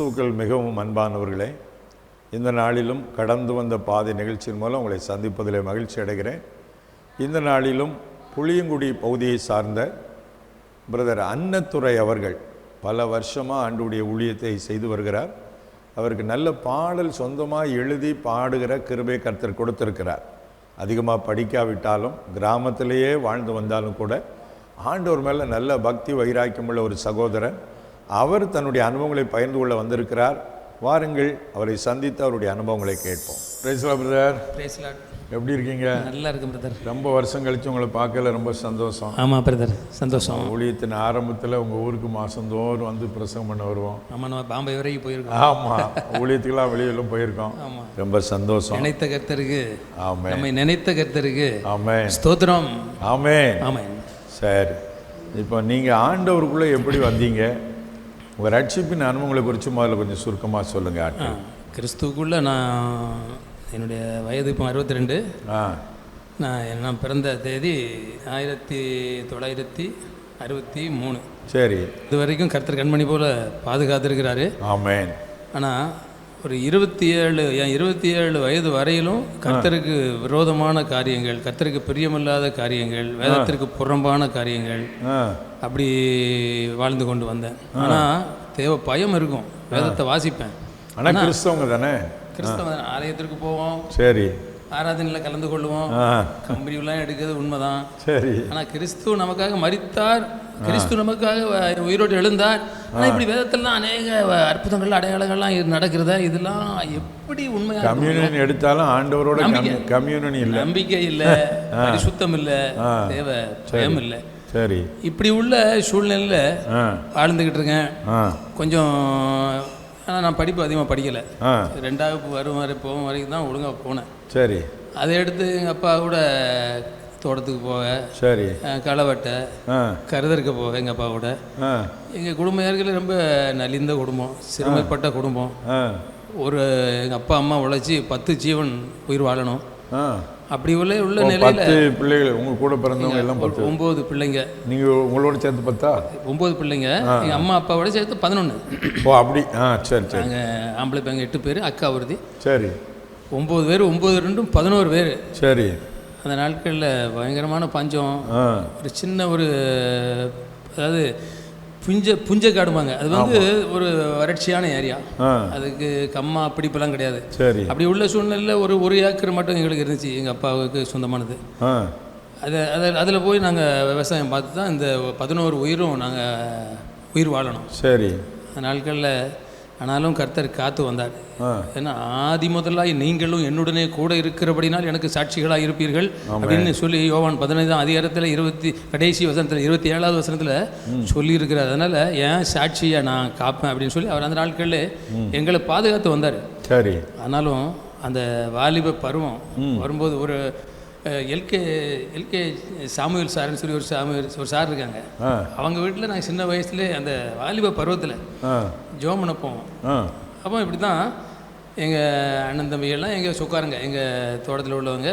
கிறிஸ்துவுக்கள் மிகவும் அன்பானவர்களே இந்த நாளிலும் கடந்து வந்த பாதை நிகழ்ச்சியின் மூலம் உங்களை சந்திப்பதில் மகிழ்ச்சி அடைகிறேன். இந்த நாளிலும் புளியங்குடி பகுதியை சார்ந்த பிரதர் அன்னத்துறை அவர்கள் பல வருஷமாக ஆண்டுடைய ஊழியத்தை செய்து வருகிறார். அவருக்கு நல்ல பாடல் சொந்தமாக எழுதி பாடுகிற கிருபை கர்த்தர் கொடுத்திருக்கிறார். அதிகமாக படிக்காவிட்டாலும் கிராமத்திலேயே வாழ்ந்து வந்தாலும் கூட ஆண்டவர் மேலே நல்ல பக்தி வைராக்கியமுள்ள ஒரு சகோதரன் அவர் தன்னுடைய அனுபவங்களை பகிர்ந்து கொள்ள வந்திருக்கிறார். வாருங்கள் அவரை சந்தித்து அவருடைய அனுபவங்களை கேட்போம். பிரேசலா பிரதர் Lord. எப்படி இருக்கீங்க? நல்லா இருக்கு பிரதர் ரொம்ப வருஷம் கழிச்சு உங்களை பார்க்கல ரொம்ப சந்தோஷம். ஆமாம் பிரதர் சந்தோஷம். ஊழியத்தின் ஆரம்பத்தில் உங்கள் ஊருக்கு மாதந்தோறும் வந்து பிரசங்கம் பண்ண வருவோம். ஆமாம் நம்ம பாம்பே வரைக்கும் போயிருக்கோம். ஆமாம் ஊழியத்துக்கெல்லாம் வெளியெல்லாம் போயிருக்கோம். ஆமாம் ரொம்ப சந்தோஷம். நினைத்த கர்த்தருக்கு ஆமே நம்மை நினைத்த கர்த்தருக்கு ஆமே ஸ்தோத்திரம். ஆமே ஆமாம் சரி இப்போ நீங்கள் ஆண்டவருக்குள்ளே எப்படி வந்தீங்க? உங்கள் ரட்சிப்பின் அனுபவங்களை குறித்து முதல்ல கொஞ்சம் சுருக்கமாக சொல்லுங்கள் கிறிஸ்துவுக்குள்ளே நான் என்னுடைய வயது இப்போ அறுபத்தி ரெண்டு ஆ. நான் நான் பிறந்த தேதி ஆயிரத்தி தொள்ளாயிரத்தி அறுபத்தி மூணு. சரி. இது வரைக்கும் கர்த்தர் கண்மணி போல் பாதுகாத்திருக்கிறாரு. ஆமேன். ஆனால் ஒரு இருபத்தி ஏழு என் இருபத்தி ஏழு வயது வரையிலும் கர்த்தருக்கு விரோதமான காரியங்கள் கர்த்தருக்கு பிரியமில்லாத காரியங்கள் வேதத்திற்கு புறம்பான காரியங்கள் அப்படி வாழ்ந்து கொண்டு வந்தேன். ஆனால் தேவை பயம் இருக்கும். வேதத்தை வாசிப்பேன். ஆனால் கிறிஸ்தவங்க தானே? கிறிஸ்தவ ஆலயத்திற்கு போவோம். சரி. ஆராதனையில் கலந்து கொள்வோம் ஆ. கம்பெனிலாம் எடுக்கிறது உண்மைதான். சரி. ஆனால் கிறிஸ்து நமக்காக மரித்தார். கிறிஸ்து நமக்காக உயிரோடு எழுந்தார். ஆனால் இப்படி வேதத்திலாம் அநேக அற்புதங்கள் அடையாளங்கள்லாம் நடக்கிறதா இதெல்லாம் எப்படி உண்மையாக கம்யூனியன் எடுத்தாலும் ஆண்டவரோட கம்யூனியன் இல்லை. நம்பிக்கை இல்ல பரிசுத்தம் இல்ல தேவை பயம் இல்ல. சரி. இப்படி உள்ள சூழ்நிலையில வாழ்ந்துக்கிட்டு இருக்கேன். கொஞ்சம் ஆனால் நான் படிப்பு அதிகமாக படிக்கலை. ரெண்டாவது வரும் வரை போகும் வரைக்கும் தான் ஒழுங்காக போனேன். சரி. அதை எடுத்து எங்கள் அப்பா கூட தோட்டத்துக்கு போக சரி. அஹ், களை வெட்ட ஆ. கருதறுக்க போக எங்கள் அப்பா கூட ஆ. எங்கள் குடும்பம் ஏற்கனவே ரொம்ப நலிந்த குடும்பம் சிறுமைப்பட்ட குடும்பம். ஒரு எங்கள் அப்பா அம்மா உழைச்சி பத்து ஜீவன் உயிர் வாழணும். அப்படி உள்ள உள்ள நிலையில் பத்து பிள்ளைகள் உங்க கூட பிறந்தவங்க எல்லாம் பத்து. ஒம்பது பிள்ளைங்க. நீங்க உங்களோட சேர்த்து பார்த்தா ஒம்பது பிள்ளைங்க. எங்கள் அம்மா அப்பாவோட சேர்த்து பதினொன்று ஓ அப்படி. ஆ சரி சரி. நாங்கள் ஆம்பளை பையங்க எட்டு பேர் அக்கா ஒருத்தி. சரி. ஒம்பது பேர் ஒம்பது ரெண்டும் பதினோரு பேர். சரி. அந்த நாட்களில் பயங்கரமான பஞ்சம். ஒரு சின்ன ஒரு அதாவது புஞ்ச புஞ்ச காடுமாங்க அது வந்து ஒரு வறட்சியான ஏரியா. அதுக்கு கம்மா பிடிப்பெல்லாம் கிடையாது. சரி. அப்படி உள்ள சூழ்நிலையில் ஒரு ஒரு ஏக்கர் மட்டும் எங்களுக்கு இருந்துச்சு எங்கள் அப்பாவுக்கு சொந்தமானது. அதை அதில் அதில் போய் நாங்கள் விவசாயம் பார்த்து தான் இந்த பதினோரு உயிரும் நாங்கள் உயிர் வாழணும். சரி. அந்த நாட்களில் ஆனாலும் கர்த்தர் காத்து வந்தார். ஏன்னா ஆதி முதலாய் நீங்களும் என்னுடனே கூட இருக்கிறபடினால் எனக்கு சாட்சிகளாக இருப்பீர்கள் அப்படின்னு சொல்லி யோவான் பதினைந்தாம் அதிகாரத்தில் இருபத்தி கடைசி வசனத்தில் இருபத்தி ஏழாவது வசனத்தில் சொல்லி இருக்கிறார் அதனால் ஏன் சாட்சியை நான் காப்பேன்? அப்படின்னு சொல்லி அவர் அந்த நாட்களில் எங்களை பாதுகாத்து வந்தார். சரி. ஆனாலும் அந்த வாலிப பருவம் வரும்போது ஒரு எல்கே எல்கே சாமுவேல் சார்னு சொல்லி ஒரு சாமுவேல் ஒரு சார் இருக்காங்க. அவங்க வீட்டில் நாங்கள் சின்ன வயசுல அந்த வாலிப பருவத்தில் ஜோம் பண்ண போவோம். அப்போ இப்படி தான் எங்கள் அண்ணன் தம்பிகள்லாம் எங்கள் சொக்காருங்க எங்கள் தோட்டத்தில் உள்ளவங்க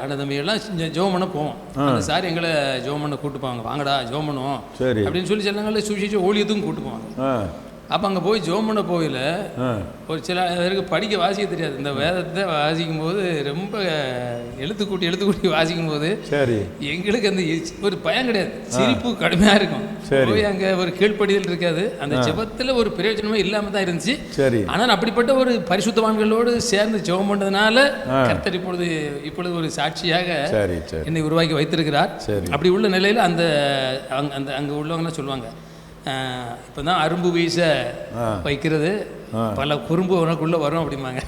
அண்ணன் தம்பிகள்லாம் செஞ்ச- ஜெபம் பண்ண போவோம் அந்த சார் எங்களை ஜெபம் பண்ண கூட்டு போவாங்க. வாங்கடா ஜெபம் பண்ணுவோம் அப்படின்னு சொல்லி சில நாளில் சுவிசேஷ ஊழியத்துக்கும் கூட்டு போவாங்க. அப்போ அங்கே போய் ஜெபம் பண்ண போகல ஒரு சில பேருக்கு படிக்க வாசிக்க தெரியாது. இந்த வேதத்தை வாசிக்கும் போது ரொம்ப எழுத்து கூட்டி எழுத்து கூட்டி வாசிக்கும் போது சரி. எங்களுக்கு அந்த ஒரு பயம் கிடையாது. சிரிப்பு கடுமையாக இருக்கும். போய் அங்கே ஒரு கீழ்ப்படிதல் இருக்காது. அந்த ஜெபத்தில் ஒரு பிரயோஜனமே இல்லாமல் தான் இருந்துச்சு. சரி. ஆனால் அப்படிப்பட்ட ஒரு பரிசுத்தவான்களோடு சேர்ந்து ஜெபம் பண்ணதுனால கர்த்தர் இப்பொழுது இப்பொழுது ஒரு சாட்சியாக என்னை உருவாக்கி வைத்திருக்கிறார். அப்படி உள்ள நிலையில் அந்த அங்க அந்த அங்கே உள்ளவங்கலாம் சொல்லுவாங்க. இப்போ தான் அரும்பு வீச வைக்கிறது. பல குறும்பு உனக்குள்ளே வரும் அப்படிம்பாங்க.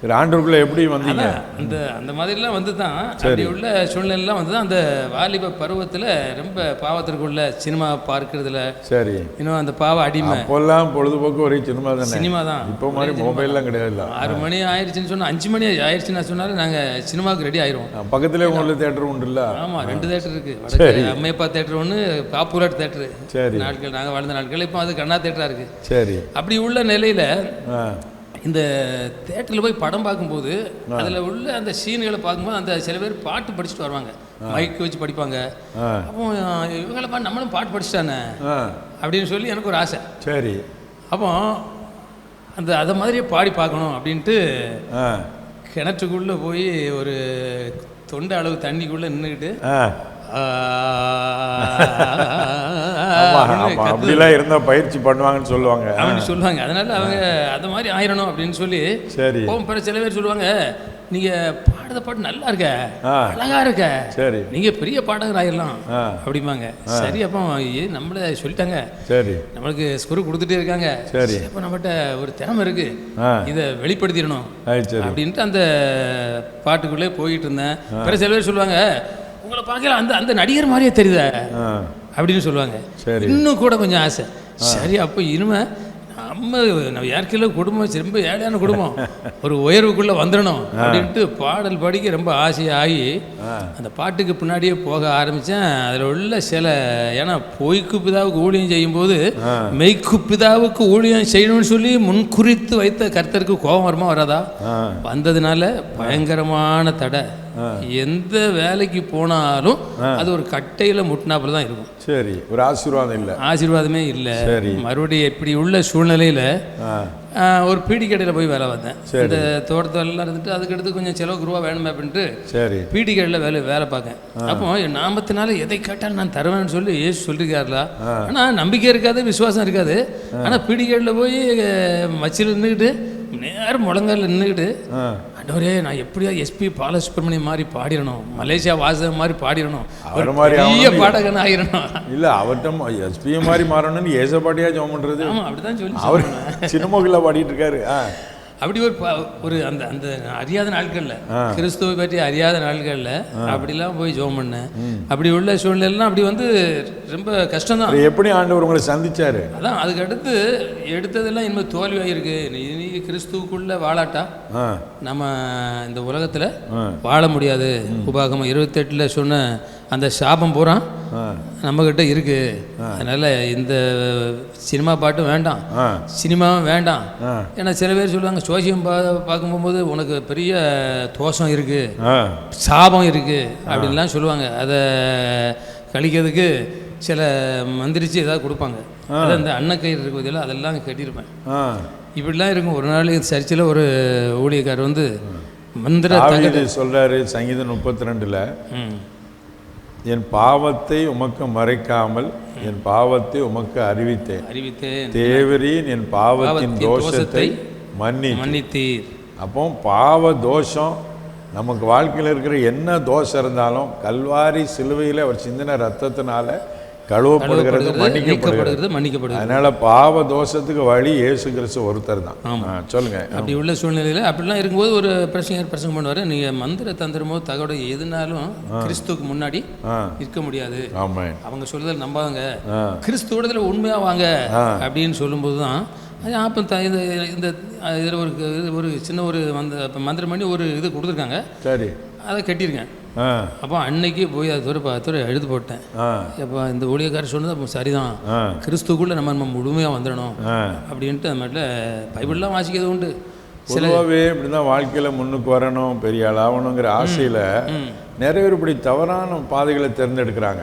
சரி ஆண்டவருக்குள்ள எப்படி வந்தீங்க? அந்த அந்த மாதிரிலாம் வந்து தான் அப்படி உள்ள சூழ்நிலைலாம் வந்து தான் அந்த வாலிப பருவத்தில் ரொம்ப பாவத்திற்குள்ள சினிமா பார்க்கறதுல சரி. இன்னும் அந்த பாவ அடிமை. அப்போல்லாம் பொழுதுபோக்கு ஒரே சினிமா தானே? சினிமா தான். இப்போ மாதிரி மொபைல்லாம் கிடையாது ஆறு மணி ஆயிடுச்சுன்னு சொன்னால் அஞ்சு மணி ஆயிடுச்சுன்னு சொன்னாலும் நாங்கள் சினிமாவுக்கு ரெடி ஆயிடுவோம் பக்கத்திலே உங்களுக்கு தேட்டர் உண்டுல்ல ஆமாம் ரெண்டு தேட்டர் இருக்கு. வடக்கு அம்மையப்பா தேட்டர் ஒன்று பாப்புலர் தேட்டரு சரி. நாட்கள் நாங்கள் வாழ்ந்த நாட்கள். இப்போ அது கண்ணா தேட்டராக இருக்கு. சரி. அப்படி உள்ள நிலையில் இந்த தேட்டரில் போய் படம் பார்க்கும்போது அதில் உள்ள அந்த சீன்களை பார்க்கும்போது அந்த சில பேர் பாட்டு படிச்சுட்டு வருவாங்க. மைக் வச்சு படிப்பாங்க. அப்போ இவங்களை பார்த்து நம்மளும் பாட்டு படிச்சிட்டானே அப்படின்னு சொல்லி எனக்கு ஒரு ஆசை. சரி. அப்போ அந்த அதை மாதிரியே பாடி பார்க்கணும் அப்படின்ட்டு கிணற்றுக்குள்ளே போய் ஒரு தொண்டை அளவு தண்ணிக்குள்ளே நின்றுக்கிட்டு அப்படிலாம் இருந்தால் பயிற்சி பண்ணுவாங்கன்னு சொல்லுவாங்க. அப்படின்னு சொல்லுவாங்க. அதனால அவங்க அந்த மாதிரி ஆயிரணும் அப்படின்னு சொல்லி சரி. பிற சில பேர் சொல்லுவாங்க நீங்க பாடுற பாட்டு நல்லா இருக்க. அழகா இருக்க. சரி. நீங்க பெரிய பாடகர் ஆயிடலாம் ஆ. அப்படிம்பாங்க. சரி அப்போ நம்மள சொல்லிட்டாங்க. சரி. நம்மளுக்கு ஸ்குரு கொடுத்துட்டே இருக்காங்க. சரி. அப்போ நம்மகிட்ட ஒரு திறமை இருக்கு. இதை வெளிப்படுத்திடணும். அது அப்படின்ட்டு அந்த பாட்டுக்குள்ளே போயிட்டு இருந்தேன். பிற சில பேர் சொல்லுவாங்க உங்களை பார்க்கல அந்த அந்த நடிகர் மாதிரியே தெரியுதே. அப்படின்னு சொல்லுவாங்க. இன்னும் கூட கொஞ்சம் ஆசை. சரி அப்போ இனிமே நம்ம நம்ம ஏற்கனவே குடும்பம் ரொம்ப ஏழையான குடும்பம். ஒரு உயர்வுக்குள்ளே வந்துடணும் அப்படின்ட்டு பாடல் படிக்க ரொம்ப ஆசையாகி அந்த பாட்டுக்கு பின்னாடியே போக ஆரம்பித்தேன் அதில் உள்ள சில ஏன்னா பொய்க்கு பிதாவுக்கு ஊழியம் செய்யும்போது மெய்க்கு பிதாவுக்கு ஊழியம் செய்யணும்னு சொல்லி முன்குறித்து வைத்த கர்த்தருக்கு கோபம் வருமா வராதா? வந்ததுனால பயங்கரமான தடை. எந்த வேலைக்கு போனாலும் அது ஒரு கட்டையில் முட்டினாப்புல தான் இருக்கும். சரி ஒரு ஆசீர்வாதம் இல்லை. ஆசீர்வாதமே இல்லை. சரி. மறுபடியும் இப்படி உள்ள சூழ்நிலையில் ஒரு பீடி கடையில் போய் வேலை பார்த்தேன். இந்த தோட்டத்தெல்லாம் இருந்துட்டு அதுக்கடுத்து கொஞ்சம் செலவுக்கு ரூபா வேணுமே அப்படின்ட்டு சரி. பீடி கடையில் வேலை வேலை பார்க்கேன் அப்போ நாமத்தினால எதை கேட்டாலும் நான் தருவேன்னு சொல்லி ஏசு சொல்லியிருக்காருல ஆனால் நம்பிக்கை இருக்காது விசுவாசம் இருக்காது. ஆனால் பீடி கடையில் போய் மச்சில் நின்றுக்கிட்டு நேரம் முழங்கால நின்றுக்கிட்டு ஆ அண்டவரே நான் எப்படியா எஸ்பி பாலசுப்ரமணியம் மாதிரி பாடிடணும் மலேசியா வாசகம் மாதிரி பாடிடணும் அவர் மாதிரி பெரிய. பாடகன் ஆயிரணும் இல்ல அவர்கிட்ட எஸ்பி மாதிரி மாறணும்னு ஏசப்பாட்டியா ஜெபம் பண்றது? ஆமா அப்படிதான் சொல்லி அவர் சின்னமோகில பாடிட்டு இருக்காரு அப்படி ஒரு ஒரு அந்த அந்த அறியாத நாட்கள்ல கிறிஸ்துவை பற்றி அறியாத நாட்கள்ல அப்படிலாம் போய் ஜெபம் பண்ணேன். அப்படி உள்ள சூழ்நிலைலாம் அப்படி வந்து ரொம்ப கஷ்டம்தான். அது எப்படி ஆண்டவர் உங்களை சந்திச்சாரு? அதான் அதுக்கு அடுத்து எடுத்ததெல்லாம் இனிமேல் தோல்வியாயிருக்கு. நீ கிறிஸ்துவுக்குள்ள வாழாட்டா? நம்ம இந்த உலகத்துல. வாழ முடியாது. உபாகமம் இருபத்தெட்டுல சொன்ன அந்த சாபம் பூரா நம்மக்கிட்ட இருக்கு. அதனால இந்த சினிமா பாட்டும் வேண்டாம். சினிமாவும் வேண்டாம். ஏன்னா சில பேர் சொல்லுவாங்க சோசியம் பா பார்க்கும் போகும்போது உனக்கு பெரிய தோஷம் இருக்கு. சாபம் இருக்கு அப்படின்லாம் சொல்லுவாங்க. அதை கழிக்கிறதுக்கு சில மந்திரிச்சு ஏதாவது கொடுப்பாங்க. அது அந்த அன்னக்கயிறு இருக்கு பதிலாக அதெல்லாம் கட்டியிருப்பேன். இப்படிலாம் இருக்கும். ஒரு நாள் சர்ச்சில் ஒரு ஊழியக்காரர் வந்து மந்திர சொல்றாரு சங்கீதம் முப்பத்தி ரெண்டுல என் பாவத்தை உமக்கு மறைக்காமல் என் பாவத்தை உமக்கு அறிவித்தேன். அறிவித்தேன். தேவரீன் என் பாவத்தின் தோஷத்தை மன்னி மன்னித்தீர். அப்போ பாவ தோஷம் நமக்கு வாழ்க்கையில் இருக்கிற என்ன தோஷம் இருந்தாலும் கல்வாரி சிலுவையில் அவர் சிந்தின ரத்தத்தினால கழுவப்படுகிறது மன்னிக்கப்படுகிறது. மன்னிக்கப்படுகிறது. அதனால பாவ தோஷத்துக்கு வழி இயேசு கிறிஸ்து ஒருத்தர் தான் ஆ, சொல்லுங்க. அப்படி உள்ள சூழ்நிலையில் அப்படிலாம் இருக்கும்போது ஒரு பிரசங்கர் பிரசங்கம் பண்ணுவார். நீங்கள் மந்திர தந்திரமோ தகவலோ எதுனாலும் கிறிஸ்துவுக்கு முன்னாடி இருக்க முடியாது. ஆமாம் அவங்க சொல்லுதல் நம்பாதங்க ஆ. கிறிஸ்துவோடத்தில் உண்மையாக வாங்க அப்படின்னு சொல்லும்போது தான் அப்போ த இது இந்த இதில் ஒரு இது ஒரு சின்ன ஒரு இப்போ மந்திரம் பண்ணி ஒரு இது கொடுத்துருக்காங்க. சரி. அதை கட்டியிருக்கேன் அப்போ அன்னைக்கு போய் அது துறை துறை எழுதி போட்டேன். அப்போ இந்த ஊழியக்காரர் சொன்னது அப்போ சரிதான். கிறிஸ்துக்குள்ளே நம்ம நம்ம முழுமையாக வந்துடணும். அப்படின்ட்டு அது மாதிரில பைபிள்லாம் வாசிக்கிறது உண்டு. பொதுவாகவே இப்படிதான் வாழ்க்கையில் முன்னுக்கு வரணும் பெரிய ஆள் ஆகணுங்கிற ஆசையில் நிறைய பேர் இப்படி தவறான பாதைகளை தேர்ந்தெடுக்கிறாங்க.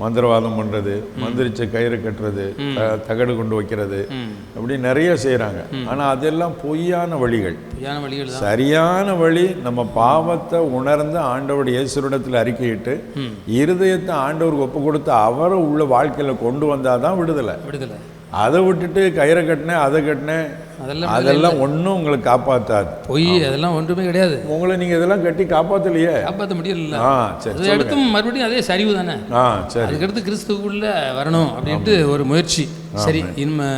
மந்திரவாதம் பண்ணுறது மந்திரிச்ச கயிறு கட்டுறது தகடு கொண்டு வைக்கிறது அப்படி நிறைய செய்கிறாங்க ஆனால் அதெல்லாம் பொய்யான வழிகள். பொய்யான வழிகள் தான். சரியான வழி நம்ம பாவத்தை உணர்ந்து ஆண்டவருடைய இயேசுரிடத்தில் அறிக்கையிட்டு இருதயத்தை ஆண்டவருக்கு ஒப்பு கொடுத்து அவரை உள்ள வாழ்க்கையில் கொண்டு வந்தால் தான் விடுதலை. விடுதலை. அதை விட்டுட்டு கயிறை கட்டினேன் அதை கட்டினேன். அதெல்லாம் அதெல்லாம் ஒன்றும் உங்களை காப்பாற்றாது பொய் அதெல்லாம் ஒன்றுமே கிடையாது. உங்களை நீங்கள் இதெல்லாம் கட்டி காப்பாற்றலையே காப்பாற்ற முடியல ஆ சரி அது எடுத்தும் மறுபடியும் அதே சரிவு தானே? ஆ சரி. அதுக்கடுத்து கிறிஸ்துவுக்குள்ள வரணும் அப்படின்ட்டு ஒரு முயற்சி. சரி இனிமே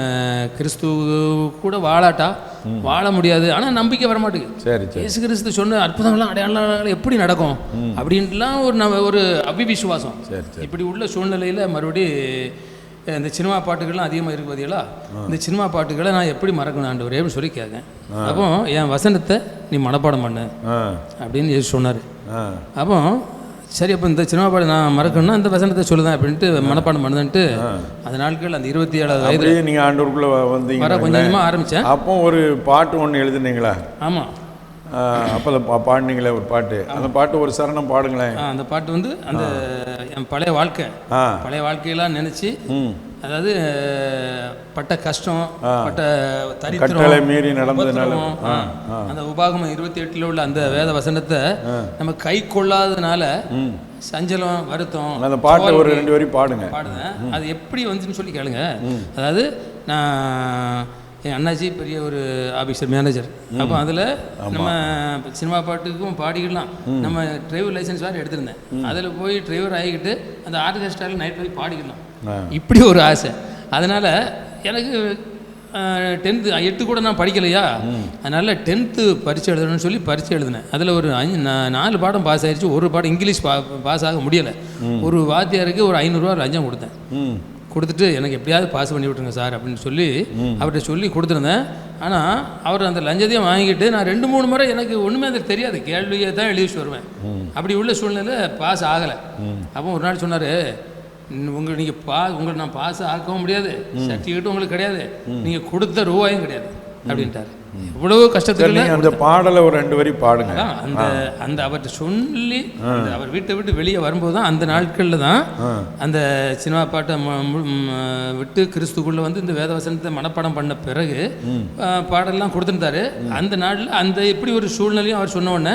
கிறிஸ்துவ கூட வாழாட்டா? வாழ முடியாது. ஆனால் நம்பிக்கை வர மாட்டேங்குது சரி. இயேசு கிறிஸ்து சொன்ன அற்புதங்கள்லாம் அடையாளம் எப்படி நடக்கும்? அப்படின்ட்டுலாம் ஒரு நம்ம ஒரு அபிவிசுவாசம் சரி சரி. இப்படி உள்ள சூழ்நிலையில் மறுபடி அஹ், இந்த சினிமா பாட்டுகள்லாம் அதிகமாக இருக்கு பார்த்தீங்களா இந்த சினிமா பாட்டுகளை நான் எப்படி மறக்கணும் ஆண்டவரே அப்படின்னு சொல்லி கேட்கேன் அப்போ என் வசனத்தை நீ மனப்பாடம் பண்ணு அப்படின்னு சொன்னார். அப்போ சரி அப்போ இந்த சினிமா பாடம் நான் மறக்கணும்னா இந்த வசனத்தை சொல்லுதேன் அப்படின்ட்டு மனப்பாடம் பண்ணுதுன்ட்டு அந்த நாட்கள் அந்த இருபத்தி ஏழாவது வயது நீங்கள் ஆண்டவருக்குள்ளே வர வந்தீங்க கொஞ்சம் கொஞ்சமாக ஆரம்பித்தேன் அப்போ ஒரு பாட்டு ஒன்று எழுதுனீங்களா? ஆமாம் அப்போ பா- பாடுனீங்களே ஒரு பாட்டு. அந்த பாட்டு ஒரு சரணம் பாடுங்களேன். அந்த பாட்டு வந்து அந்த என் பழைய வாழ்க்கை. பழைய வாழ்க்கையெல்லாம் நினச்சி அதாவது பட்ட கஷ்டம் பட்ட தரித்திரம் மீறி நடந்ததுனால. அந்த உபாகமம் இருபத்தி எட்டுல உள்ள அந்த வேத வசனத்தை நம்ம கை கொள்ளாததுனால சஞ்சலம் வருத்தம் அந்த பாட்டை ஒரு ரெண்டு வரி பாடுங்க. பாடுவேன் அது எப்படி வந்துன்னு சொல்லி கேளுங்க. அதாவது நான் என் அண்ணாச்சி பெரிய ஒரு ஆஃபீஸர் மேனேஜர் அப்போ அதில் நம்ம சினிமா பாட்டுக்கும் பாடிக்கலாம் நம்ம டிரைவர் லைசன்ஸ் வேறு எடுத்திருந்தேன். அதில் போய் டிரைவர் ஆகிக்கிட்டு அந்த ஆர்கெஸ்ட்ராவில் நைட் போய் பாடிக்கலாம். இப்படி ஒரு ஆசை. அதனால் எனக்கு டென்த்து எட்டு கூட நான் படிக்கலையா? அதனால் டென்த்து பரீட்சை எழுதணும்னு சொல்லி பரீட்சை எழுதினேன். அதில் ஒரு அஞ்சு நாலு பாடம் பாஸ் ஆயிடுச்சு ஒரு பாடம் இங்கிலீஷ் பா பாஸ் ஆக முடியலை. ஒரு வாத்தியாருக்கு ஒரு ஐநூறுரூவா லஞ்சம் கொடுத்தேன். கொடுத்துட்டு எனக்கு எப்படியாவது பாஸ் பண்ணி விட்டுருங்க சார் அப்படின்னு சொல்லி அவர்கிட்ட சொல்லி கொடுத்துருந்தேன். ஆனால் அவர் அந்த லஞ்சத்தையும் வாங்கிட்டு நான் ரெண்டு மூணு முறை எனக்கு ஒன்றுமே அது தெரியாது. கேள்வியை தான் எழுதி வருவேன். அப்படி உள்ள சூழ்நிலை பாஸ் ஆகலை. அப்போ ஒரு நாள் சொன்னார் உங்களை நீங்கள் பா உங்களை நான் பாஸ் ஆக்கவும் முடியாது. சர்டிஃபிகேட்டும் உங்களுக்கு கிடையாது. நீங்கள் கொடுத்த ரூபாயும் கிடையாது. அப்படின்ட்டார். இவ்வளவு கஷ்டத்துக்கு அந்த பாடலை ஒரு ரெண்டு வரி பாடுங்க. அந்த அந்த அவர்கிட்ட சொல்லி அவர் வீட்டை விட்டு வெளியே வரும்போது தான் அந்த நாட்களில் தான் அந்த சினிமா பாட்டை விட்டு கிறிஸ்துக்குள்ளே வந்து இந்த வேதவசனத்தை மனப்பாடம் பண்ண பிறகு ஆ, பாடல்லாம் கொடுத்துருந்தாரு. அந்த நாளில் அந்த எப்படி ஒரு சூழ்நிலையும் அவர் சொன்ன உடனே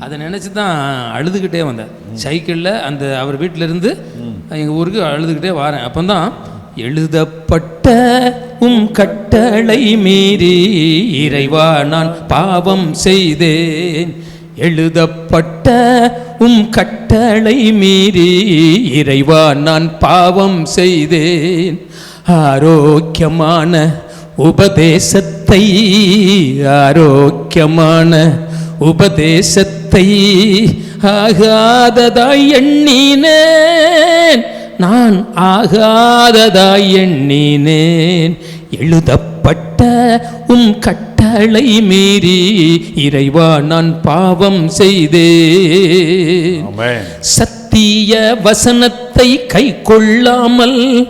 அதை நினச்சி தான் அழுதுகிட்டே வந்தேன் சைக்கிளில் அந்த அவர் வீட்டில இருந்து எங்கள் ஊருக்கு அழுதுகிட்டே வரேன். அப்போ தான் எழுதப்பட்ட உம் கட்டளை மீறி இறைவா நான் பாவம் செய்தேன். எழுதப்பட்ட உம் கட்டளை மீறி இறைவா நான் பாவம் செய்தேன். ஆரோக்கியமான உபதேசத்தை ஆரோக்கியமான உபதேசத்தை ஆகாததாய் எண்ணினேன். நான் ஆகாததாய் எண்ணினேன். எழுதப்பட்ட உம் கட்டளை மீறி இறைவா நான் பாவம் செய்தேன். ஆமென். சத்திய வசனத்தை கை கொள்ளாமல்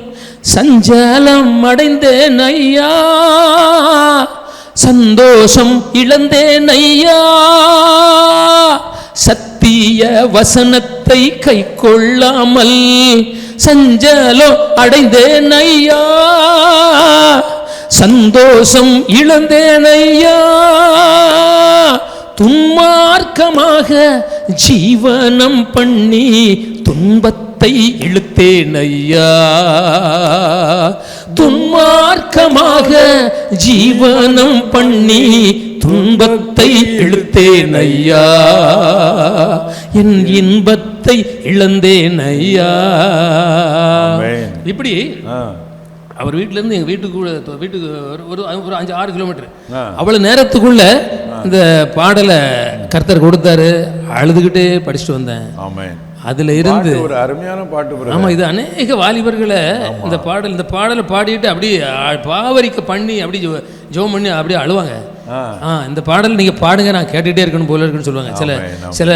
சஞ்சலம் அடைந்தேன் ஐயா. சந்தோஷம் இழந்தேன் ஐயா. சத்திய வசனத்தை கை கொள்ளாமல் செஞ்சலோ அடைந்தேன் ஐயா சந்தோஷம் இழந்தேன் ஐயா துன்மார்க்கமாக ஜீவனம் பண்ணி துன்பத்தை இழுத்தேன் ஐயா துன்மார்க்கமாக ஜீவனம் பண்ணி துன்பத்தை இழுத்தேன் ஐயா என் இன்பத்தை இழந்தேன் ஐயா. இப்படி அவர் வீட்டிலேருந்து எங்கள் வீட்டுக்கு வீட்டுக்கு ஒரு ஒரு அஞ்சு ஆறு கிலோமீட்டர். அவ்வளோ நேரத்துக்குள்ள இந்த பாடலை கர்த்தர் கொடுத்தாரு. அழுதுகிட்டே படிச்சுட்டு வந்தேன். அதில் இருந்து ஒரு அருமையான பாட்டு. ஆமாம் இது அநேக வாலிபர்களை இந்த பாடல் இந்த பாடலை பாடிட்டு அப்படியே பாவரிக்க பண்ணி அப்படி ஜெ- ஜெபம் பண்ணி அப்படியே அழுவாங்க. ஆ. இந்த பாடல் நீங்கள் பாடுங்க நான் கேட்டுகிட்டே இருக்கணும் போல இருக்குன்னு சொல்லுவாங்க. சில. சில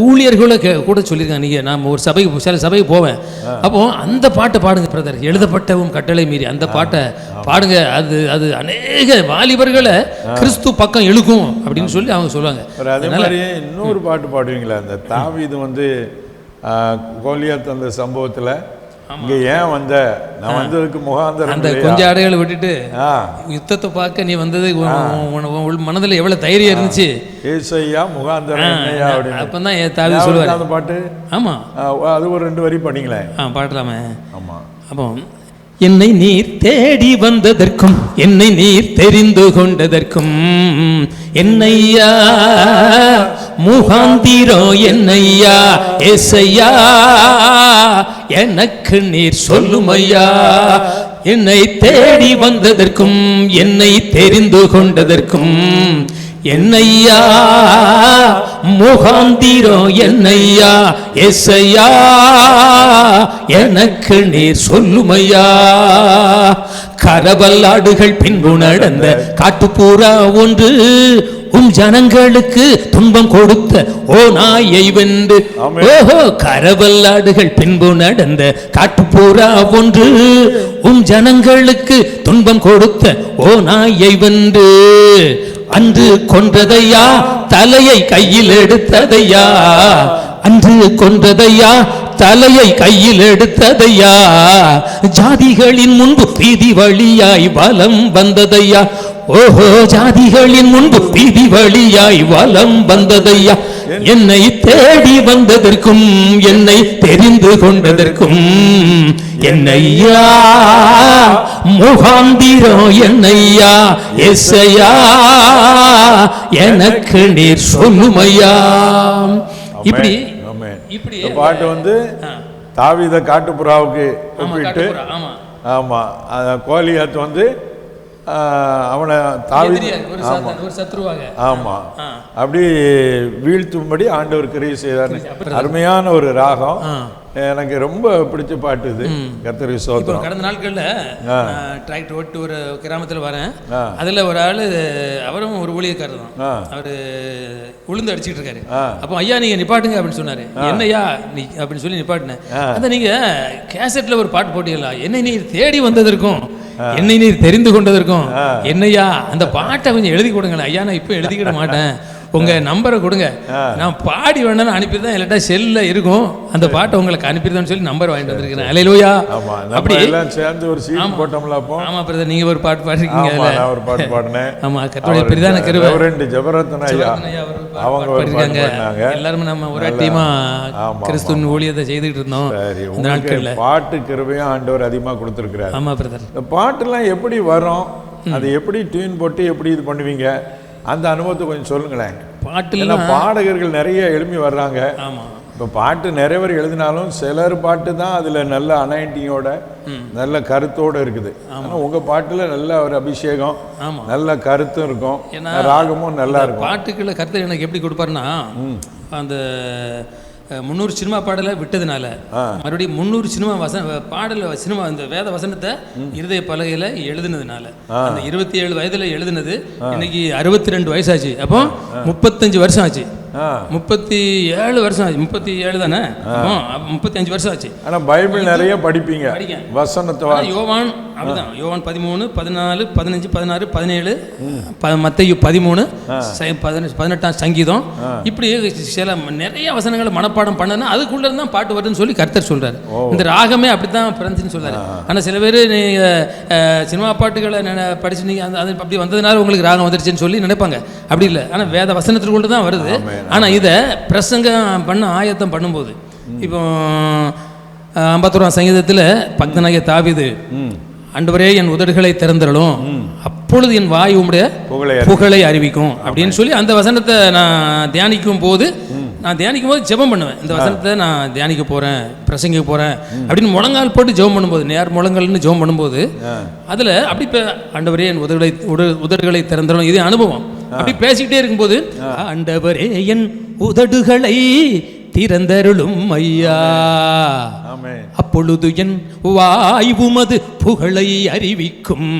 ஊழியர்களை கூட சொல்லியிருக்காங்க. நீங்கள் நான் ஒரு சபைக்கு சில சபைக்கு போவேன். அப்போ அந்த பாட்டை பாடுங்க பிரதர். எழுதப்பட்டவும் கட்டளை மீறி. அந்த பாட்டை பாடுங்க. அது அது அநேக வாலிபர்களை கிறிஸ்து பக்கம் இழுக்கும் அப்படின்னு சொல்லி அவங்க சொல்லுவாங்க. அதே மாதிரி இன்னொரு பாட்டு பாடுவீங்களா அந்த தாவீது வந்து ஆ, கோலியாத் அந்த சம்பவத்துல இங்க ஏன் வந்த? நான் வந்ததுக்கு முகாந்தரம் அந்த இல்லையா? கொஞ்ச அடையாளை விட்டுட்டு யுத்தத்தை பார்க்க நீ வந்தது மனதில் எவ்வளோ தைரியம் இருந்துச்சு? ஏசையா முகாந்தரம் என்னையா அப்படின்னு. அப்போ தான் தாவி சொல்லுவார். அந்த பாட்டு? ஆமாம் அது ஒரு ரெண்டு வரி பண்ணீங்களேன் ஆ பாடலாமே. ஆமா. அப்போ என்னை நீர் தேடி வந்ததற்கும் என்னை நீர் தெரிந்து கொண்டதற்கும் என்னையா முகாந்திரோ என்னையா ஏசையா எனக்கு நீர் சொல்லுமையா? என்னை தேடி வந்ததற்கும் என்னை தெரிந்து கொண்டதற்கும் என்னையா முகாந்திரோ என்னையா எசையா எனக்கு நீர் சொல்லுமையா? கரவல்லாடுகள் பின்பு நடந்த காட்டுப்பூரா ஒன்று உம் ஜனங்களுக்கு துன்பம் கொடுத்த ஓ நாயை வென்று. ஓஹோ கரவல்லாடுகள் பின்பு நடந்த காட்டுப்பூரா ஒன்று. உம் ஜனங்களுக்கு துன்பம் கொடுத்த ஓ நாயை வென்று. அன்று கொன்றதையா? தலையை கையில் எடுத்ததையா? அன்று கொன்றதையா? தலையை கையில் எடுத்ததையா? ஜாதிகளின் முன்பு வீதி வழியாய் வலம் வந்ததையா? ஓஹோ ஜாதிகளின் முன்பு வீதி வழியாய் வலம் வந்ததையா? என்னை தேடி வந்ததற்கும் என்னை தெரிந்து கொண்டதற்கும் என்னையா? முகாந்திரம் என்னையா? எஸ்ஐயா எனக்கு நீர் சொல்லுமையா? இப்படி. இப்படி பாட்டு வந்து. தாவீத காட்டுப்புறாவுக்கு ஆமா கோலியாத் வந்து அவனை தாவீது எதிரியா, ஒரு சாத்தான், ஒரு சத்ருவாக. ஆமா. ஆ. அப்படி வீழ்த்தும்படி ஆண்டவர் கிரியை செய்தார். அருமையான ஒரு ராகம். எனக்கு ரொம்ப பிடிச்ச பாட்டு இது. கத்தரி சோத்திரம் கடந்த நாட்கள்ல. டிராக்டர் ஓட்டு ஒரு கிராமத்துல வரேன். அதுல ஒரு ஆளு அவரும் ஒரு ஊழியக்காரர் தான். அவரு உளுந்து அடிச்சிட்டு இருக்காரு. அப்போ ஐயா நீங்க நிப்பாட்டுங்க அப்படின்னு சொன்னாரு. என்னய்யா நீ அப்படின்னு சொல்லி நிப்பாட்டினேன். அந்த நீங்க கேசட்ல ஒரு பாட்டு போட்டீங்களா? என்னை நீர் தேடி வந்ததற்கும் என்னை நீர் தெரிந்து கொண்டதற்கும் என்னய்யா அந்த பாட்டை கொஞ்சம் எழுதி கொடுங்களேன். ஐயா நான் இப்போ எழுதிக்கிட மாட்டேன். உங்க நம்பரை கொடுங்க. நான் பாடி வேணாலும் அனுப்பிடுறேன் இல்லாட்டா செல்ல இருக்கும். அந்த பாட்டை உங்களுக்கு அனுப்பிடுறேன்னு சொல்லி நம்பர் வாங்கிட்டு வந்திருக்கிறேன் அலையிலோயா ஆமா அப்படி எல்லாம் சேர்ந்து ஒரு சீட் போட்டோம்ல அப்போ. ஆமா பிரதர் நீங்க ஒரு பாட்டு ஆமா அதுல ஒரு பாட்டு பாடினேன். ஆமா கர்த்தருடைய பெரிதான கிருபை. ரெவரண்ட் ஜெபரத்ன ஐயா அவங்க பாடிருக்காங்க எல்லாருமே நம்ம ஒரு டீமா ஆமா, கிறிஸ்துவின் ஊழியத்தை செய்துட்டு இருந்தோம் இந்த நாட்கள்ல. பாட்டு கிருபையும் ஆண்டவர் அதிகமா கொடுத்துருக்கிறார். ஆமா பிரதர் இந்த பாட்டுலாம் எப்படி வரும்? அதை எப்படி டியூன் போட்டு எப்படி இது பண்ணுவீங்க? அந்த அனுபவத்தை கொஞ்சம் சொல்லுங்களேன். பாட்டுல பாடகர்கள் நிறைய எழுப்பி வர்றாங்க. ஆமா. இப்போ பாட்டு நிறைய பேர் எழுதினாலும் சிலர் பாட்டு தான் அதில் நல்ல அனைட்டிங்கோட நல்ல கருத்தோட இருக்குது. ஆனால் உங்கள் பாட்டில் நல்ல ஒரு அபிஷேகம் ஆமா. நல்ல கருத்தும் இருக்கும் ஏன்னா ராகமும் நல்லா இருக்கும். பாட்டுக்குள்ள கருத்து எனக்கு எப்படி கொடுப்பாருன்னா அந்த முந்நூறு சினிமா பாடலை விட்டதுனால மறுபடியும் முந்நூறு சினிமா வசன பாடல சினிமா அந்த வேத வசனத்தை இருதய பலகையில எழுதுனதுனால. அந்த இருபத்தி ஏழு வயதுல எழுதுனது இன்னைக்கு அறுபத்தி ரெண்டு வயசாச்சு. அப்போ முப்பத்தஞ்சு வருஷம் ஆச்சு. முப்பத்தி ஏழு வருஷம் ஆச்சு. முப்பத்தி ஏழு தானே முப்பத்தி அஞ்சு வருஷம் ஆச்சு. ஆனால் பைபிள் நிறைய படிப்பீங்க. வசனத்தை யோவான் அப்படிதான். யோவான் பதிமூணு பதினாலு பதினஞ்சு பதினாறு பதினேழு மத்தேயு பதிமூணு ச- பதினெட்டு பதினெட்டாம் சங்கீதம். இப்படி சில நிறைய வசனங்களை மனப்பாடம் பண்ணனா அதுக்குள்ள இருந்தா பாட்டு வருதுன்னு சொல்லி கர்த்தர் சொல்றாரு. இந்த ராகமே அப்படித்தான் பிறந்துன்னு சொல்றாரு. ஆனா சில பேர் அஹ், சினிமா பாட்டுகளை படிச்சு நீங்க அந்த அது அப்படி வந்ததுனால உங்களுக்கு ராகம் வந்துருச்சுன்னு சொல்லி நினைப்பாங்க. அப்படி இல்லை. ஆனா வேத வசனத்திற்குள்ள தான் வருது. ஆனா இதை பிரசங்கம் பண்ண ஆயத்தம் பண்ணும்போது இப்போ ஐம்பத்தோராம் சங்கீதத்தில் பக்தனாகிய தாவிது ஆண்டவரே என் உதடுகளை திறந்தரலும் அப்பொழுது என் வாய் உம்முடைய புகழை அறிவிக்கும். அப்படின்னு சொல்லி அந்த வசனத்தை நான் தியானிக்கும் போது நான் தியானிக்கும் போது ஜெபம் பண்ணுவேன். இந்த வசனத்தை நான் தியானிக்க போறேன் பிரசங்கிக்க போறேன் அப்படின்னு முழங்கால் போட்டு ஜெபம் பண்ணும்போது நேர் முழங்கால்னு ஜெபம் பண்ணும்போது அதுல அப்படி ஆண்டவரே என் உதடுகளை உட- உதடுகளை திறந்தரலும் இது அனுபவம். அப்படி பேசிக்கிட்டே இருக்கும்போது ஆண்டவரே என் உதடுகளை திறந்தருளும் ஐயா. அப்பொழுது என் வாய் உமது புகழை அறிவிக்கும்.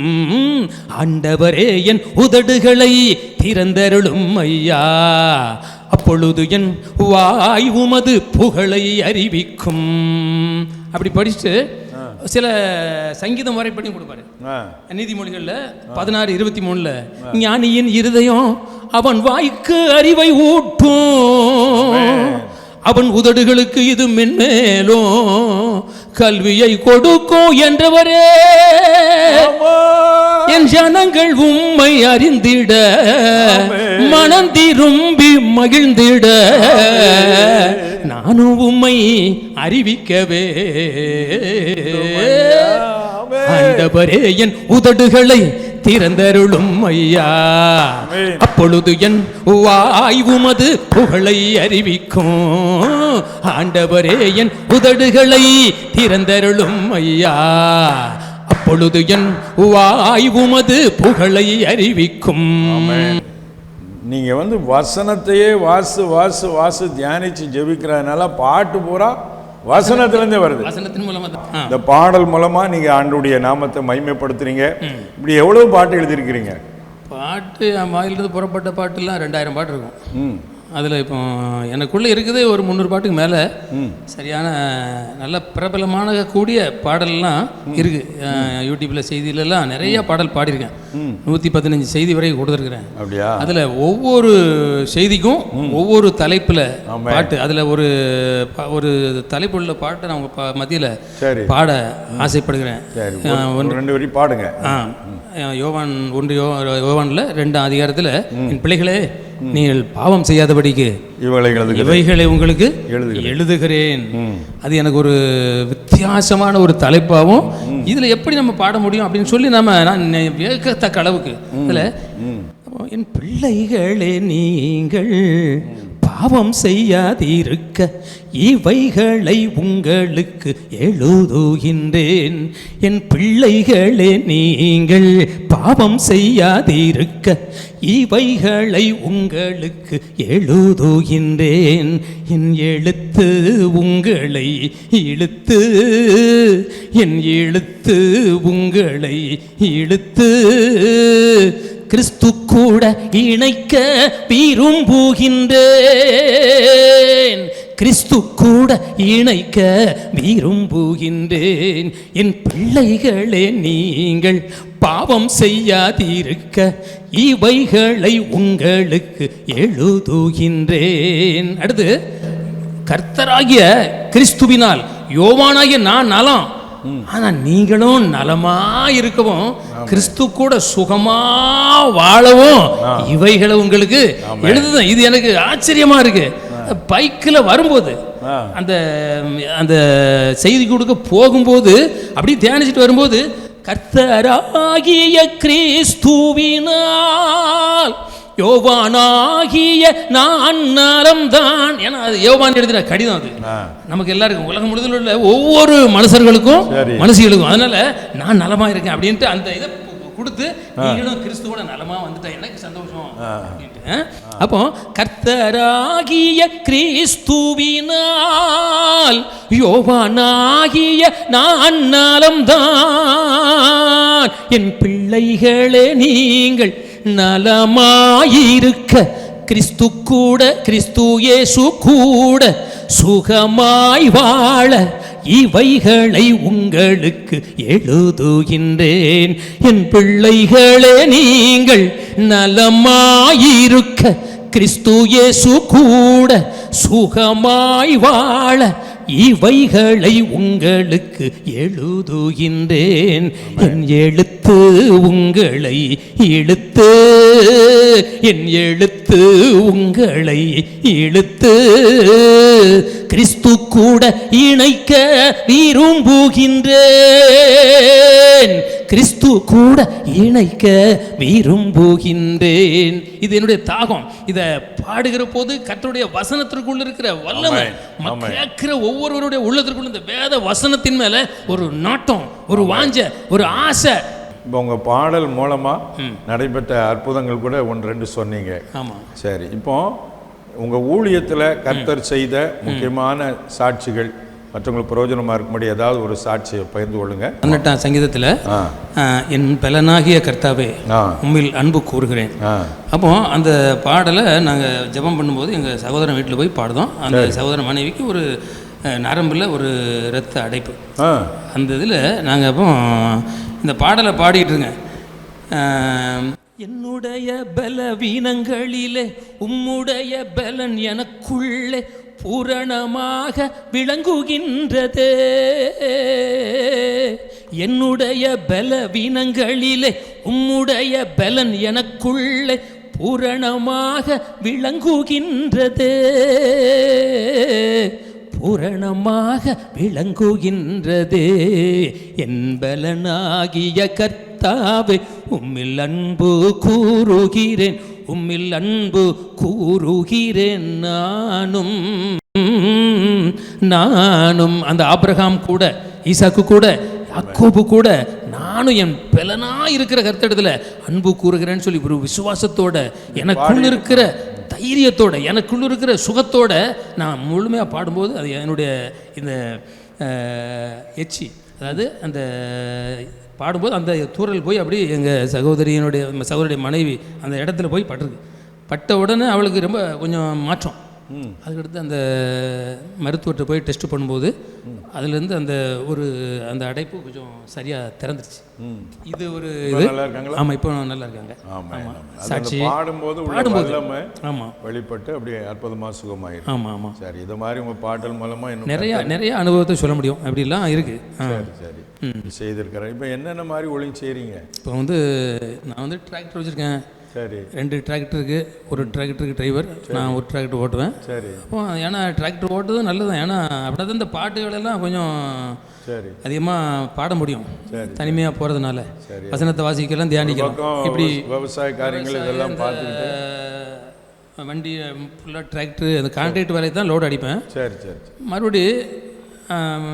ஆண்டவரே என் உதடுகளை திறந்தருளும் ஐயா. அப்பொழுது என் வாய் உமது புகழை அறிவிக்கும். அப்படி படிச்சுட்டு சில சங்கீதம் வரை பண்ணி கொடுப்பாரு. நீதிமொழிகளில் பதினாறு இருபத்தி மூணுல ஞானியின் இருதயம் அவன் வாய்க்கு அறிவை ஊட்டும். அவன் உதடுகளுக்கு இது மென்மேலும் கல்வியை கொடுக்கும் என்றவரே. என் ஜனங்கள் உம்மை அறிந்திட மனம் திரும்பி மகிழ்ந்திட. நானும் உம்மை அறிவிக்கவே. ஆண்டவரே என் உதடுகளை திறந்தருளும் ஐயா. அப்பொழுது என் வாய் உமது புகழை அறிவிக்கும். ஆண்டவரே என் உதடுகளை திறந்தருளும் ஐயா. அப்பொழுது என் வாய் உமது புகழை அறிவிக்கும். நீங்க வந்து வசனத்தையே வாசு வாசு வாசு தியானிச்சு ஜெபிக்கிறதுனால பாட்டு பூரா வசனத்திலேருந்தே வருது. வசனத்தின் மூலமா தான். ஆ. இந்த பாடல் மூலமா நீங்க ஆண்டுடைய நாமத்தை மகிமைப்படுத்துறீங்க. இப்படி எவ்வளவு பாட்டு எழுதியிருக்கிறீங்க? பாட்டு என் வாயிலிருந்து புறப்பட்ட பாட்டுலாம் ரெண்டாயிரம் பாட்டு இருக்கும். அதில் இப்போ எனக்குள்ளே இருக்குது ஒரு முந்நூறு பாட்டுக்கு மேலே. சரியான நல்ல பிரபலமான கூடிய பாடல்லாம் இருக்குது யூடியூப்பில் செய்தியிலலாம் நிறைய பாடல் பாடியிருக்கேன். நூற்றி பதினஞ்சு செய்தி வரை கொடுத்துருக்குறேன். அப்படியா? அதில் ஒவ்வொரு செய்திக்கும் ஒவ்வொரு தலைப்பில் பாட்டு. அதில் ஒரு ஒரு தலைப்புள்ள பாட்டை நான் உங்கள் மத்தியில் பாட ஆசைப்படுகிறேன். ஒரு ரெண்டு வரி பாடுங்க. ஆ. யோவான் ஒன்று யோவானில் ரெண்டாம் அதிகாரத்தில் என் பிள்ளைகளே நீங்கள் பாவம் செய்யாதபடிக்கு இவைகளை உங்களுக்கு எழுதுகிறேன். அது எனக்கு ஒரு வித்தியாசமான ஒரு தலைப்பாகவும் இதில் எப்படி நம்ம பாட முடியும் அப்படின்னு சொல்லி நம்ம நான் வியக்கத்தக்க அளவுக்கு. இதில் என் பிள்ளைகளே நீங்கள் பாவம் செய்யாதிருக்க இவைகளை உங்களுக்கு எழுதுகின்றேன். என் பிள்ளைகளே நீங்கள் பாவம் செய்யாதிருக்க இவைகளை உங்களுக்கு எழுதுகின்றேன். என் எழுத்து உங்களை இழுத்து என் எழுத்து உங்களை இழுத்து கிறிஸ்து கூட இணைக்க விரும்புகின்றேன். கிறிஸ்து கூட இணைக்க விரும்புகின்றேன். என் பிள்ளைகளே நீங்கள் பாவம் செய்யாதிருக்க இவைகளை உங்களுக்கு எழுதுகின்றேன். அடுத்து கர்த்தராகிய கிறிஸ்துவினால் யோவானாகிய நான் நலம் ஆனா நீங்களும் நலமா இருக்கவும் கிறிஸ்து கூட சுகமா வாழவும் இவைகளை உங்களுக்கு எழுதுதான். இது எனக்கு ஆச்சரியமா இருக்கு. பைக்கில் வரும்போது. அந்த அந்த செய்தி கொடுக்க போகும்போது அப்படி தியானிச்சுட்டு வரும்போது கர்த்தராகிய கிறிஸ்துவினால் யோவானாகிய நான் நலம்தான் ஏன்னா அது யோவான் எழுதின கடிதம் அது. நமக்கு எல்லாருக்கும் உலகம் முழுதில் உள்ள ஒவ்வொரு மனுஷர்களுக்கும். மனுஷிகளுக்கும் அதனால நான் நலமா இருக்கேன் அப்படின்ட்டு அந்த இதை கொடுத்து நீங்களும் கிறிஸ்துவோட நலமா வந்துட்டா எனக்கு சந்தோஷம்? அப்போ கர்த்தராகிய கிறிஸ்துவினால் யோவானாகிய நான் நலம்தான். என் பிள்ளைகளே நீங்கள் நலமாயிருக்க கிறிஸ்து கூட கிறிஸ்து இயேசு கூட சுகமாய் வாழ இவைகளை உங்களுக்கு எழுதுகின்றேன். என் பிள்ளைகளே நீங்கள் நலமாயிருக்க கிறிஸ்து இயேசு கூட சுகமாய் வாழ இவைகளை உங்களுக்கு எழுதுகின்றேன். என் எழுத்து உங்களை இழுத்து என் எழுத்து உங்களை இழுத்து. கிறிஸ்து கூட இணைக்க விரும்புகின்றேன். கிறிஸ்து கூட இணைக்க விரும்புகின்றேன். இது என்னுடைய தாகம். இதை பாடுகிற போது கர்த்தருடைய வசனத்திற்குள்ள இருக்கிற வல்லமை கேட்கிற ஒவ்வொருவருடைய உள்ளத்திற்குள்ள இந்த வேத வசனத்தின் மேல ஒரு நாட்டம் ஒரு வாஞ்ச ஒரு ஆசை. இப்போ உங்கள் பாடல் மூலமாக நடைபெற்ற அற்புதங்கள் கூட ஒன்று ரெண்டு சொன்னீங்க. ஆமா. சரி இப்போ உங்கள் ஊழியத்தில் கர்த்தர் செய்த முக்கியமான சாட்சிகள் மற்றவங்களுக்கு பிரயோஜனமாக இருக்கும்படி ஏதாவது ஒரு சாட்சியை பகிர்ந்து கொள்ளுங்க. பதினெட்டாம் சங்கீதத்தில் என் பலனாகிய கர்த்தாவே உம்மில் அன்பு கூறுகிறேன். அப்போ அந்த பாடலை நாங்கள் ஜெபம் பண்ணும்போது எங்கள் சகோதரன் வீட்டில் போய் பாடுதோம். அந்த சகோதரன் மனைவிக்கு ஒரு நரம்புல ஒரு இரத்த அடைப்பு. அந்த இதில் நாங்கள் அப்போ இந்த பாடலை பாடிட்டு இருங்க ஆம், என்னுடைய பலவீனங்களிலே உம்முடைய பலன் எனக்குள்ளே பூரணமாக விளங்குகின்றது. என்னுடைய பலவீனங்களிலே உம்முடைய பலன் எனக்குள்ளே பூரணமாக விளங்குகின்றது. பூரணமாக விளங்குகின்றது. என்பலனாகிய கர்த்தாவே உம்மில் அன்பு கூறுகிறேன். உம்மில் அன்பு கூறுகிறேன். நானும் நானும் அந்த ஆப்ரஹாம் கூட ஈசாக்கு கூட அக்கோபு கூட நானும் என் பலனா இருக்கிற கர்த்தடத்துல அன்பு கூறுகிறேன்னு சொல்லி ஒரு விசுவாசத்தோட எனக்குள் இருக்கிற தைரியத்தோட எனக்குள் இருக்கிற சுகத்தோட நான் முழுமையாக பாடும்போது அது என்னுடைய இந்த எச்சி அதாவது அந்த பாடும்போது அந்த தூரல் போய் அப்படியே எங்கள் சகோதரியினுடைய சகோதரிய மனைவி அந்த இடத்துல போய் பட்டிருக்கு பட்ட உடனே அவளுக்கு ரொம்ப கொஞ்சம் மாற்றம். அதுக்கடுத்து அந்த மருத்துவர்கிட்ட போய் டெஸ்ட் பண்ணும்போது அதுலேருந்து அந்த ஒரு அந்த அடைப்பு கொஞ்சம் சரியாக திறந்துருச்சு. இது ஒரு இது. ஆமாம் இப்போ நல்லா இருக்காங்க. ஆமா ஆமா. ஆமா. அது சாட்சி. பாடும்போது பாடும்போது. ஆமாம் வெளிப்பட்டு அப்படியே அற்புதமா சுகமாயிரும். ஆமாம் ஆமாம் சரி இது மாதிரி உங்க பாடல் மூலமா இன்னும் நிறையா நிறைய அனுபவத்தை சொல்ல முடியும். அப்படிலாம் இருக்குது சரி சரி. செய்திருக்கிறேன். இப்போ என்னென்ன மாதிரி ஒழுங்கு செய்றீங்க இப்போ வந்து நான் வந்து டிராக்டர் வச்சுருக்கேன். சரி. ரெண்டு டிராக்டருக்கு ஒரு டிராக்டருக்கு டிரைவர் நான் ஒரு டிராக்டர் ஓட்டுவேன். சரி. அப்போ ஏன்னா டிராக்டர் ஓட்டுறது நல்லது ஏன்னா அப்படின்னா தான் இந்த பாட்டுகள் எல்லாம் கொஞ்சம் சரி. அதிகமாக பாட முடியும். தனிமையாக போகிறதுனால. வசனத்தை வாசிக்கலாம் தியானிக்கலாம். இப்படி விவச- விவசாய காரியங்கள் இதெல்லாம் பார்த்துக்கிட்டு. வண்டி ஃபுல்லாக டிராக்டர் அந்த கான்ட்ராக்ட் வேலையை தான் லோடு அடிப்பேன். சரி சரி மறுபடி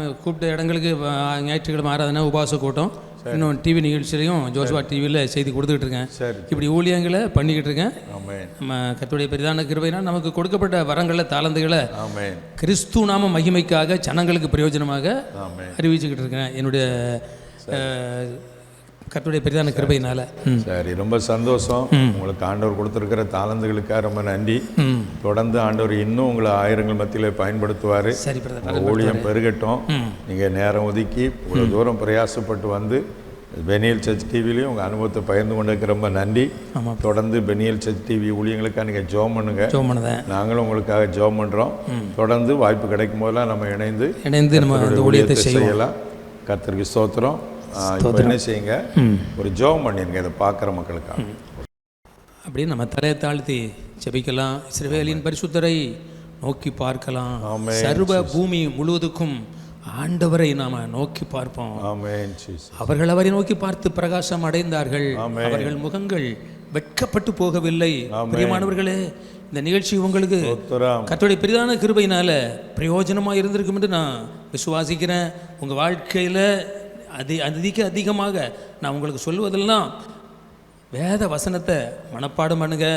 கூப்பிட்ட இடங்களுக்கு ஞாயிற்றுக்கிழமை ஆராதனை உபாச கூட்டம். இன்னும் டிவி நிகழ்ச்சியிலையும் ஜோசுவா டிவியில் செய்தி கொடுத்துக்கிட்டு இருக்கேன். இப்படி ஊழியங்களை பண்ணிக்கிட்டு இருக்கேன். நம்ம கத்துடைய பெரிதான கிருபைனா நமக்கு கொடுக்கப்பட்ட வரங்களை தாளந்துகளை கிறிஸ்து நாம மகிமைக்காக ஜனங்களுக்கு பிரயோஜனமாக அறிவிச்சுக்கிட்டு இருக்கேன். என்னுடைய கர்த்தருடைய பெரிதான கிருபையினால. சரி ரொம்ப சந்தோஷம். உங்களுக்கு ஆண்டவர் கொடுத்துருக்கிற தாளந்துகளுக்காக ரொம்ப நன்றி. தொடர்ந்து ஆண்டவர் இன்னும் உங்களை ஆயிரங்கள் மத்தியில் பயன்படுத்துவார். சரி ஊழியம் பெருகட்டும். நீங்கள் நேரம் ஒதுக்கி இவ்வளோ தூரம் பிரயாசப்பட்டு வந்து பெனியல் சர்ச் டிவிலையும் உங்கள் அனுபவத்தை பகிர்ந்து கொண்டதுக்கு ரொம்ப நன்றி. தொடர்ந்து பெனியல் சர்ச் டிவி ஊழியங்களுக்காக நீங்கள் ஜோம் பண்ணுங்க. நாங்களும் உங்களுக்காக ஜோம் பண்ணுறோம் தொடர்ந்து வாய்ப்பு கிடைக்கும் போதெல்லாம் நம்ம இணைந்து இணைந்து நம்ம ஊழியத்தை செய்யலாம். கர்த்தருக்கு ஸ்தோத்திரம். இப்போ என்ன செய்யுங்க? ஒரு ஜோம் பண்ணிருங்க இதை பார்க்குற மக்களுக்காக. அப்படியே நம்ம தலையை தாழ்த்தி ஜெபிக்கலாம். இஸ்ரவேலின் பரிசுத்தரை நோக்கி பார்க்கலாம். சர்வ பூமி முழுவதுக்கும் ஆண்டவரை நாம நோக்கி பார்ப்போம். Amen Jesus. அவர்கள் அவரை நோக்கி பார்த்து பிரகாசம் அடைந்தார்கள். அவர்கள் முகங்கள் வெட்கப்பட்டு போகவில்லை. பிரியமானவர்களே இந்த நிகழ்ச்சி உங்களுக்கு கர்த்தருடைய பெரிதான கிருபையினால பிரயோஜனமா இருந்திருக்கும் என்று நான் விசுவாசிக்கிறேன். உங்க வாழ்க்கையில அதி அதிக அதிகமாக நான் உங்களுக்கு சொல்லுவதெல்லாம் வேத வசனத்தை மனப்பாடம் பண்ணுங்க.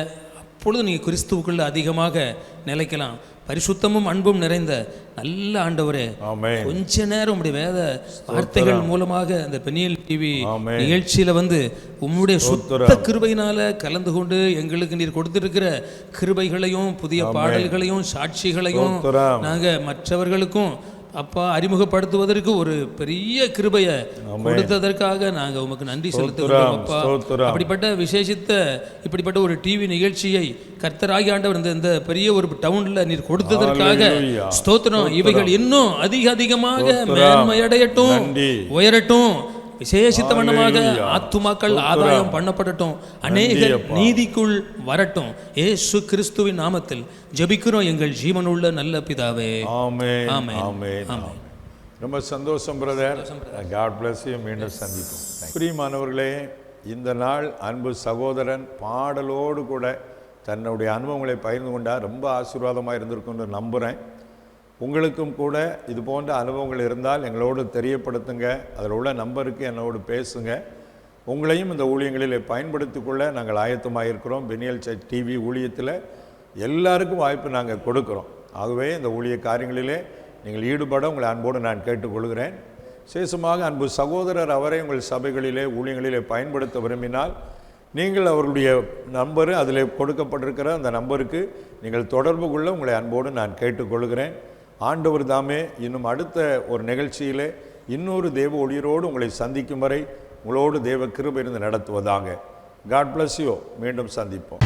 அப்பொழுது நீங்கள் கிறிஸ்துவுக்குள்ள அதிகமாக நிலைக்கலாம். பரிசுத்தமும் அன்பும் நிறைந்த நல்ல ஆண்டவரே. கொஞ்ச நேரம் உங்களுடைய வேத வார்த்தைகள் மூலமாக அந்த பெண்ணியல் டிவி. நிகழ்ச்சியில வந்து உம்முடைய சுத்த கிருபையினால கலந்து கொண்டு எங்களுக்கு நீர் கொடுத்திருக்கிற கிருபைகளையும் புதிய பாடல்களையும் சாட்சிகளையும். நாங்க மற்றவர்களுக்கும் அப்பா அறிமுகப்படுத்துவதற்கு ஒரு பெரிய கிருபையை கொடுத்ததற்காக நாங்க உமக்கு நன்றி செலுத்துகிறோம் அப்பா. அப்படிப்பட்ட விசேஷித்த இப்படிப்பட்ட ஒரு டிவி நிகழ்ச்சியை கர்த்தராகி ஆண்டவர் இந்த இந்த பெரிய ஒரு டவுன்ல நீர் கொடுத்ததற்காக. ஸ்தோத்திரம் இவைகள் இன்னும் அதிக அதிகமாக. மேன்மையடையட்டும். உயரட்டும் விசேஷித்த வண்ணமாக. ஆத்துமாக்கள் ஆதாயம் பண்ணப்படட்டும். அநேகர் நீதிக்குள் வரட்டும். ஏசு கிறிஸ்துவின் நாமத்தில் ஜெபிக்கிறோம் எங்கள் ஜீவனுள்ள நல்ல பிதாவே. ஆமென். ஆமென். ஆமென். ஆமென். ரொம்ப சந்தோஷம் பிரதர் காட் பிளஸ் யூ மீண்டும் சந்திப்போம். பிரியமானவர்களே இந்த நாள் அன்பு சகோதரன் பாடலோடு கூட தன்னுடைய அனுபவங்களை பகிர்ந்து கொண்டார். ரொம்ப ஆசீர்வாதமாக இருந்திருக்கும்னு நம்புகிறேன் உங்களுக்கும் கூட இது போன்ற அனுபவங்கள் இருந்தால் எங்களோடு தெரியப்படுத்துங்க. அதில் உள்ள நம்பருக்கு என்னோடு பேசுங்க. உங்களையும் இந்த ஊழியங்களில் பயன்படுத்திக் கொள்ள நாங்கள் ஆயத்தமாக இருக்கிறோம். பெனியல் சர்ச் டிவி ஊழியத்தில் எல்லாருக்கும் வாய்ப்பு நாங்கள் கொடுக்குறோம். ஆகவே இந்த ஊழிய காரியங்களிலே நீங்கள் ஈடுபட உங்களை அன்போடு நான் கேட்டுக்கொள்கிறேன். விசேஷமாக அன்பு சகோதரர் அவரை உங்கள் சபைகளிலே ஊழியங்களிலே பயன்படுத்த விரும்பினால் நீங்கள் அவர்களுடைய நம்பரு அதில் கொடுக்கப்பட்டிருக்கிற அந்த நம்பருக்கு நீங்கள் தொடர்பு கொள்ள உங்களை அன்போடு நான் கேட்டுக்கொள்கிறேன். ஆண்டவர் தாமே இன்னும் அடுத்த ஒரு நிகழ்ச்சியில் இன்னொரு தேவ ஒளியரோடு உங்களை சந்திக்கும் வரை உங்களோடு தேவ கிருபை இருந்து நடத்துவதாக. காட் பிளஸ் யூ மீண்டும் சந்திப்போம்.